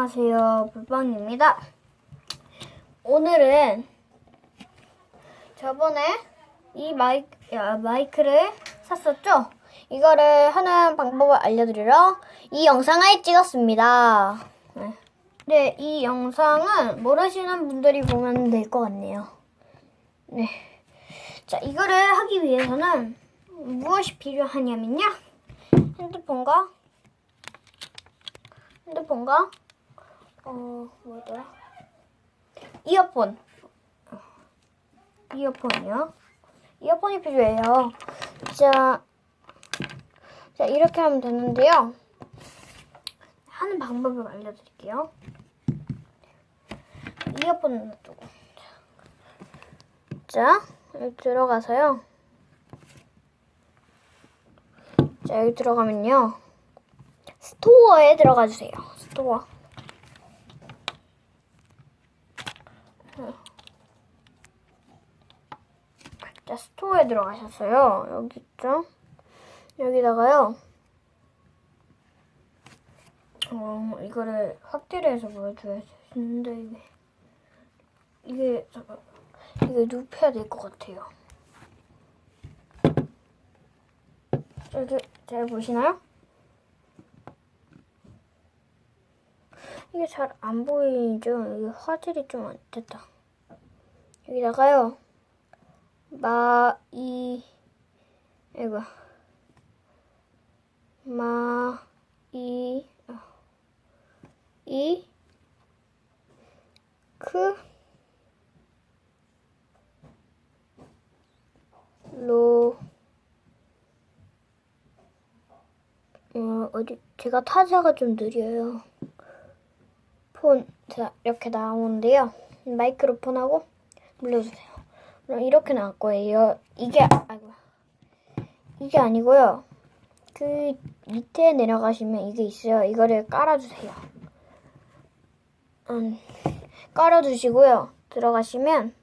안녕하세요. 불빵입니다. 오늘은 저번에 이 마이크, 야, 마이크를 샀었죠? 이거를 하는 방법을 알려드리러 이 영상을 찍었습니다. 네. 네, 이 영상은 모르시는 분들이 보면 될 것 같네요. 네. 자, 이거를 하기 위해서는 무엇이 필요하냐면요. 핸드폰과 핸드폰과 어 뭐더라? 이어폰. 어, 이어폰이요? 이어폰이 필요해요. 자, 자 이렇게 하면 되는데요. 하는 방법을 알려드릴게요. 이어폰 놔두고. 자 여기 들어가서요. 자 여기 들어가면요. 스토어에 들어가 주세요. 스토어. 자, 스토어에 들어가셨어요. 여기 있죠? 여기다가요. 어, 이거를 확대를 해서 보여줘야 되는데, 이게. 이게, 잠깐. 이게 눕혀야 될 것 같아요. 여기, 잘 보시나요? 이게 잘 안 보이죠? 이게 화질이 좀 안 됐다. 여기다가요. 마, 이, 이거. 마, 이, 아, 이, 크, 로, 어, 어디, 제가 타자가 좀 느려요. 폰, 자, 이렇게 나오는데요. 마이크로폰하고 눌러주세요. 그럼 이렇게 나올 거예요. 이게, 아이고. 이게 아니고요. 그 밑에 내려가시면 이게 있어요. 이거를 깔아주세요. 음, 깔아주시고요. 들어가시면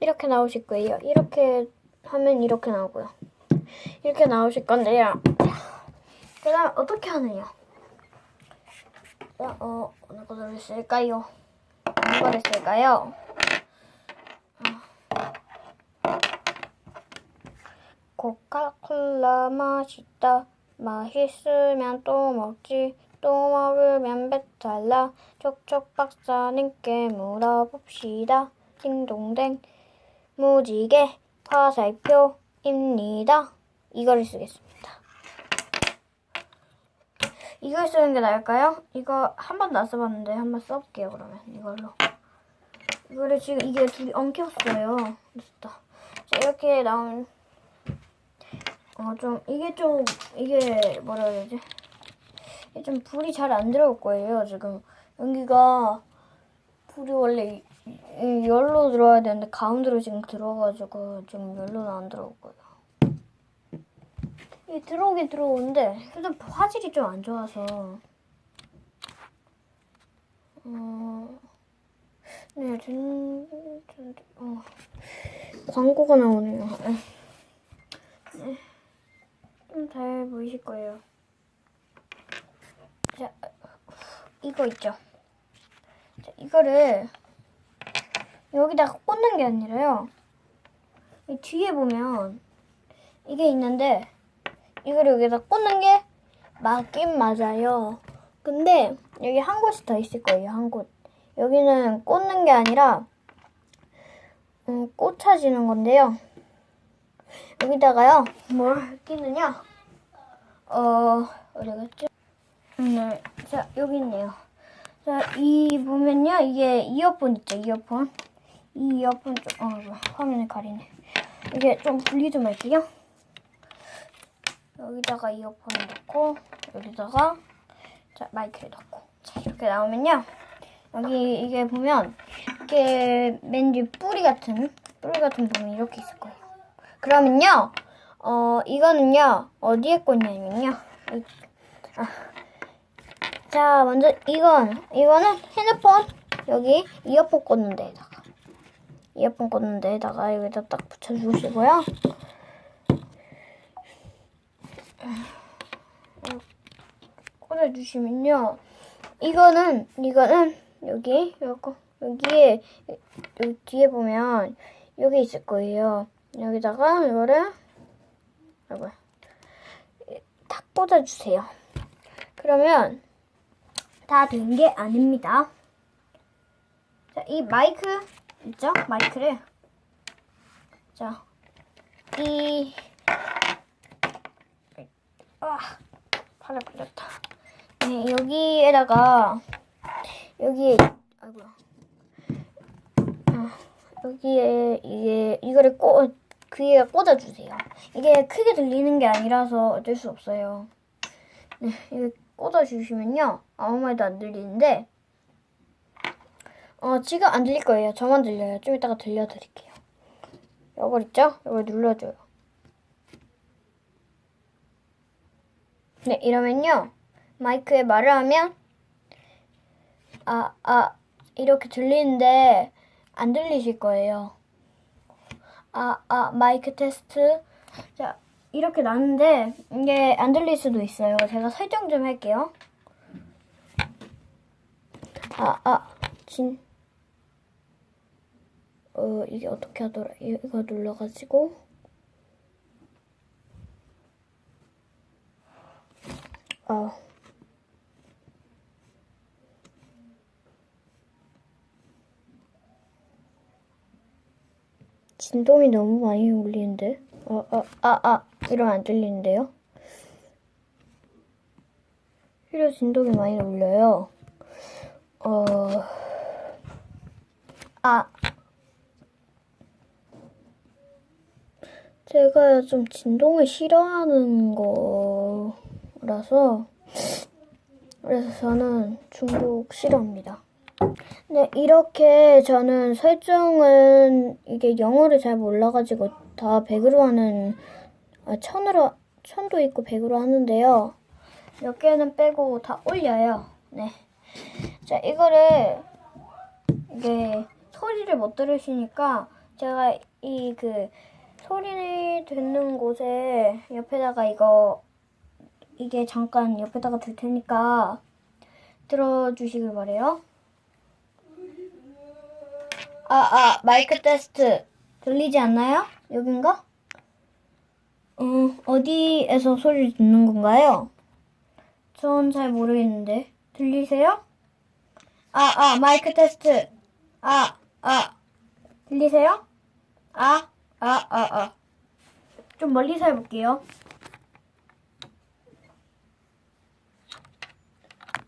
이렇게 나오실 거예요. 이렇게 하면 이렇게 나오고요. 이렇게 나오실 건데요. 그 다음 어떻게 하느냐. 자, 어, 어느 거를 쓸까요? 어느 거를 쓸까요? 코카콜라 맛있다. 맛있으면 또 먹지. 또 먹으면 배탈 나. 촉촉 박사님께 물어봅시다. 딩동댕. 무지개 화살표입니다. 이거를 쓰겠습니다. 이걸 쓰는 게 나을까요? 이거 한 번도 안 써봤는데 한 번 써볼게요 그러면. 이걸로. 이거를 지금 이게 둘이 엉켰어요. 됐다. 자 이렇게 나온 어 좀 이게 좀 이게 뭐라 해야 되지? 이게 좀 불이 잘 안 들어올 거예요 지금. 여기가 불이 원래 열로 들어와야 되는데 가운데로 지금 들어가지고 지금 열로는 안 들어올 거예요 이 들어오긴 들어오는데 일단 화질이 좀 안 좋아서 어... 네, 전, 전, 어, 광고가 나오네요. 네, 좀잘 보이실 거예요. 자, 이거 있죠. 자, 이거를 여기다가 꽂는 게 아니라요. 이 뒤에 보면 이게 있는데 이걸 여기다 꽂는 게 맞긴 맞아요. 근데 여기 한 곳이 더 있을 거예요. 한 곳. 여기는 꽂는 게 아니라 음, 꽂혀지는 건데요. 여기다가요. 뭘 끼느냐? 어 어디 갔죠? 음, 네. 자 여기 있네요. 자 이 보면요. 이게 이어폰 있죠. 이어폰. 이 이어폰 좀 어, 화면을 가리네. 이게 좀 분리 좀 할게요. 여기다가 이어폰을 넣고 여기다가 자 마이크를 넣고 자 이렇게 나오면요 여기 이게 보면 이렇게 맨뒤 뿌리 같은 뿌리 같은 부분이 이렇게 있을 거예요. 그러면요 어 이거는요 어디에 꽂냐면요. 아. 자 먼저 이건 이거는 핸드폰 여기 이어폰 꽂는 데에다가 이어폰 꽂는 데에다가 여기다 딱 붙여 주시고요. 꽂아주시면요. 이거는 이거는 여기 요거 여기에 여기 뒤에 보면 여기 있을 거예요. 여기다가 이거를 아이고 탁 꽂아주세요. 그러면 다 된 게 아닙니다. 자, 이 마이크 있죠? 마이크를 자, 이 아, 팔을 풀렸다. 네, 여기에다가 여기에 아이고 아, 여기에 이게 이거를 꽂 귀에 꽂아주세요. 이게 크게 들리는 게 아니라서 어쩔 수 없어요. 네, 이거 꽂아주시면요 아무 말도 안 들리는데 어 지금 안 들릴 거예요. 저만 들려요. 좀 이따가 들려드릴게요. 이걸 있죠? 이걸 눌러줘요. 네, 이러면요. 마이크에 말을 하면 아, 아, 이렇게 들리는데 안 들리실 거예요. 아, 아, 마이크 테스트. 자, 이렇게 나는데 이게 안 들릴 수도 있어요. 제가 설정 좀 할게요. 아, 아, 진. 어, 이게 어떻게 하더라? 이거 눌러가지고. 어. 진동이 너무 많이 울리는데? 어, 어, 아, 아, 이러면 안 들리는데요? 휘려 진동이 많이 울려요. 어, 아, 제가 좀 진동을 싫어하는 거 라서, 그래서 저는 중국 싫어합니다. 네, 이렇게 저는 설정은 이게 영어를 잘 몰라가지고 다 100으로 하는, 아, 1000으로, 1000도 있고 100으로 하는데요. 몇 개는 빼고 다 올려요. 네. 자, 이거를, 이게 소리를 못 들으시니까 제가 이 그 소리 듣는 곳에 옆에다가 이거, 이게 잠깐 옆에다가 둘 테니까 들어주시길 바래요. 아, 아, 마이크 테스트. 들리지 않나요? 여긴가? 음, 어디에서 소리를 듣는 건가요? 전 잘 모르겠는데. 들리세요? 아, 아, 마이크 테스트. 아, 아. 들리세요? 아, 아, 아, 아. 좀 멀리서 해볼게요.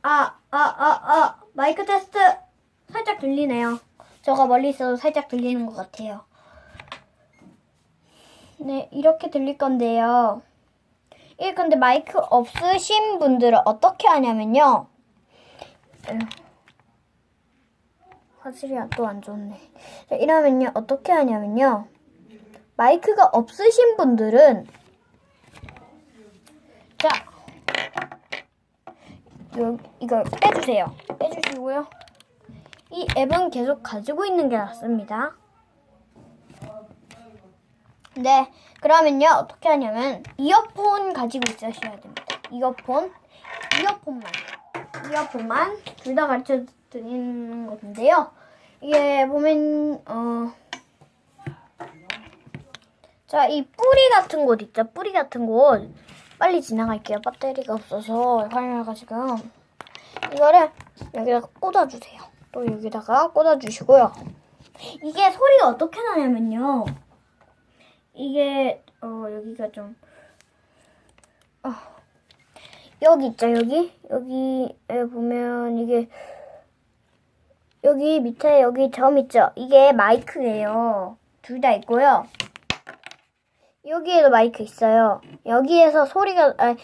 아, 아, 아, 아. 마이크 테스트. 살짝 들리네요. 저가 멀리 있어도 살짝 들리는 것 같아요. 네, 이렇게 들릴 건데요. 이 근데 마이크 없으신 분들은 어떻게 하냐면요. 화질이 또 안 좋네. 자, 이러면요, 어떻게 하냐면요. 마이크가 없으신 분들은 자, 요, 이걸 빼주세요. 빼주시고요. 이 앱은 계속 가지고 있는 게 낫습니다. 네, 그러면요, 어떻게 하냐면, 이어폰 가지고 있으셔야 됩니다. 이어폰, 이어폰만, 이어폰만 둘 다 가르쳐 드리는 건데요. 이게 보면, 어, 자, 이 뿌리 같은 곳 있죠? 뿌리 같은 곳. 빨리 지나갈게요. 배터리가 없어서 화면가 지금. 이거를 여기다가 꽂아주세요. 또 여기다가 꽂아주시고요. 이게 소리가 어떻게 나냐면요. 이게 어 여기가 좀 어, 여기 있죠 여기 여기에 보면 이게 여기 밑에 여기 점 있죠 이게 마이크예요 둘 다 있고요 여기에도 마이크 있어요. 여기에서 소리가 아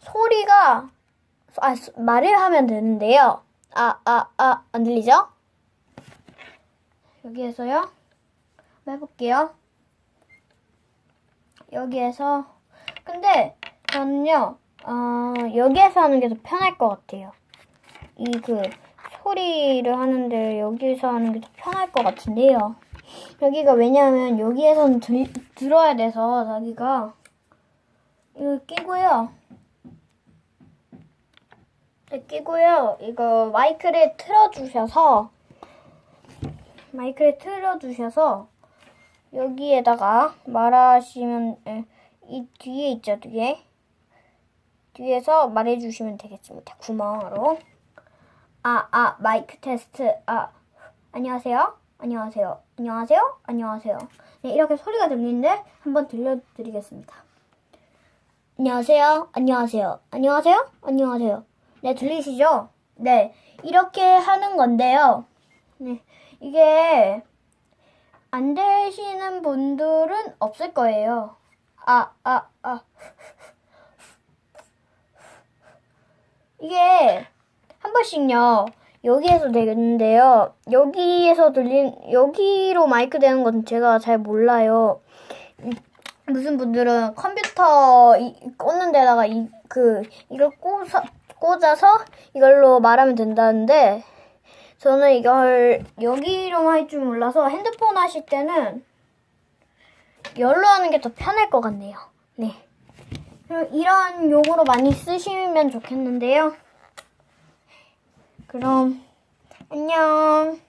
소리가 아 말을 하면 되는데요. 아 아 아 안 들리죠? 여기에서요? 해볼게요. 여기에서 근데 저는요 어, 여기에서 하는 게 더 편할 것 같아요. 이 그 소리를 하는데 여기서 하는 게 더 편할 것 같은데요. 여기가 왜냐하면 여기에서는 들, 들어야 돼서 자기가 이거 끼고요. 네, 끼고요. 이거 마이크를 틀어주셔서 마이크를 틀어주셔서 여기에다가 말하시면 에, 이 뒤에 있죠 뒤에 뒤에서 말해주시면 되겠습니다. 구멍으로 아아 마이크 테스트 아 안녕하세요 안녕하세요 안녕하세요 안녕하세요 네 이렇게 소리가 들리는데 한번 들려드리겠습니다. 안녕하세요. 안녕하세요. 안녕하세요. 안녕하세요. 네, 들리시죠? 네. 이렇게 하는 건데요. 네. 이게 안 되시는 분들은 없을 거예요. 아, 아, 아. 이게 한 번씩요. 여기에서 되는데요. 여기에서 들린 여기로 마이크 되는 건 제가 잘 몰라요. 무슨 분들은 컴퓨터 이, 꽂는 데다가 이, 그, 이걸 꽂아, 꽂아서 이걸로 말하면 된다는데, 저는 이걸 여기로만 할 줄 몰라서 핸드폰 하실 때는 열로 하는 게 더 편할 것 같네요. 네. 이런 용어로 많이 쓰시면 좋겠는데요. 그럼, 안녕.